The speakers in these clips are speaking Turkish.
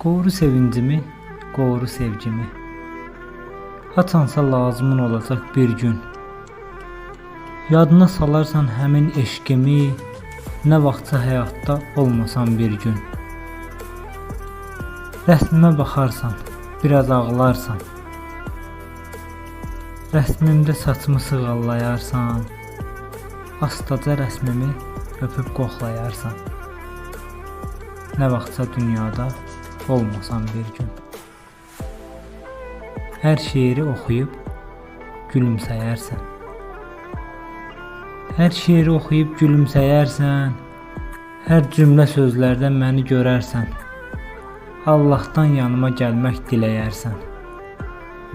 Qoru sevincimi, qoru sevgimi. Haçansa lazımın olacak bir gün. Yadına salarsan həmin eşqimi, nə vaxtsa həyatda olmasan bir gün. Rəsmimə baxarsan, biraz ağlarsan. Rəsmimdə saçımı sığallayarsan, astaca rəsmimi öpüb qoxlayarsan. Nə vaxtsa dünyada olmasan bir gün. Hər şeiri oxuyub gülümsəyərsən. Hər şeiri oxuyub gülümsəyərsən. Hər cümlə sözlərdən məni görərsən. Allahdan yanıma gəlmək diləyərsən.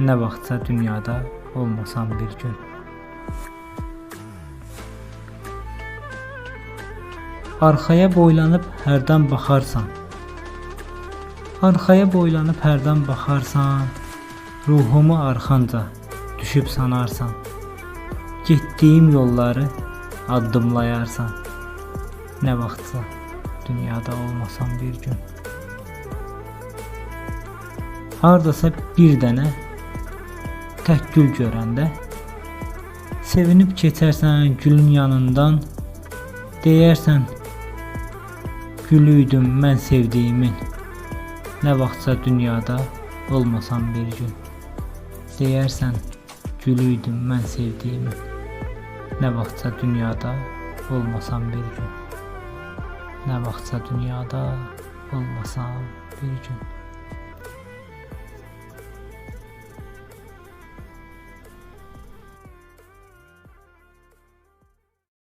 Nə vaxtsa dünyada olmasan bir gün. Arxaya boylanıb hərdən baxarsan. Arxaya boylanıb hərdən baxarsan. Ruhumu arxanca düşüb sanarsan. Getdiyim yolları addımlayarsan. Nə vaxtsa dünyada olmasan bir gün. Hardasa bir dənə tək gül görəndə sevinib keçərsən gülün yanından. Deyərsən gülüydüm mən sevdiyimin. Nə vaxtsa dünyada olmasan bir gün. Deyərsən gülüydüm mən sevdiyimin. Nə vaxtsa dünyada olmasan bir gün. Nə vaxtsa dünyada olmasan bir gün.